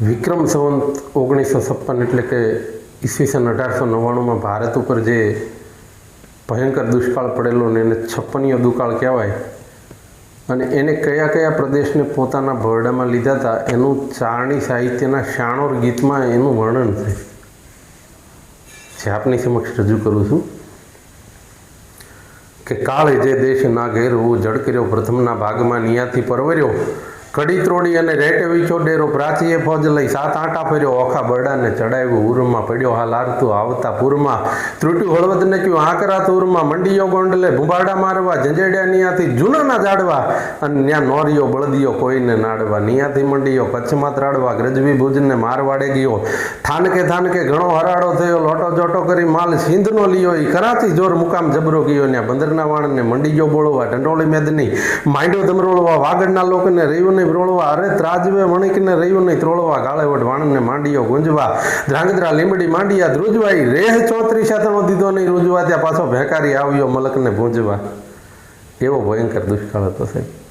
વિક્રમ સંવંત ઓગણીસો છપ્પન એટલે કે ઈસવીસન અઢારસો નવ્વાણુંમાં ભારત ઉપર જે ભયંકર દુષ્કાળ પડેલો ને એને છપ્પનિયો દુકાળ કહેવાય, અને એને કયા કયા પ્રદેશને પોતાના ભરડામાં લીધા હતા, એનું ચારણી સાહિત્યના શાણોર ગીતમાં એનું વર્ણન છે. જે આપની સમક્ષ રજૂ કરું છું કે કાળે જે દેશ ના ઘેરવું જળ કર્યો પ્રથમના ભાગમાં નિયાથી પરવર્યો કડી ત્રોડી અને રેટે વિછો ડેરો પ્રાચીએ ફોજ લઈ સાત આંટા ફર્યો, ઓખા બરડાને ચડાવ્યું ઉરમાં પડ્યો હાલ આરતું આવતા પૂરમાં. ત્રુટ્યું હળવદને ક્યું આકરા તુરમાં મંડીયો ગોંડલે ભૂંબાડા મારવા જંજેડ્યા નિયાથી જૂનાના જાડવા અને ત્યાં નોરિયો બળદિયો કોઈને નાડવા, નિયાથી મંડીયો કચ્છમાં ત્રાડવા, ગ્રજવી ભુજને મારવાડે ગયો. થાનકે થાનકે ઘણો હરાડો થયો, લોટો જોટો કરી માલ સિંધનો લીયો એ કરાથી જોર મુકામ જબરો ગયો ત્યાં બંદરના વાણને મંડીયો બોળવા ઢંડોળી મેદની, માંડ્યો ધમરોળવા, વાગડના લોકોને રહ્યું નહીં રોળવા અરે ત્રાજવે વણિકને રહ્યું નહીં. ત્રોળવા ગાળેવટ વાણને માંડીયો ગુંજવા. ધ્રાંગધ્રા લીંબડી માંડિયા ધ્રુજવાઈ. રેહ ચોત્રી સાતણો દીધો નહીં રૂજવા. ત્યાં પાછો ભેકારી આવ્યો મલકને ભૂંજવા. એવો ભયંકર દુષ્કાળ હતો સાહેબ.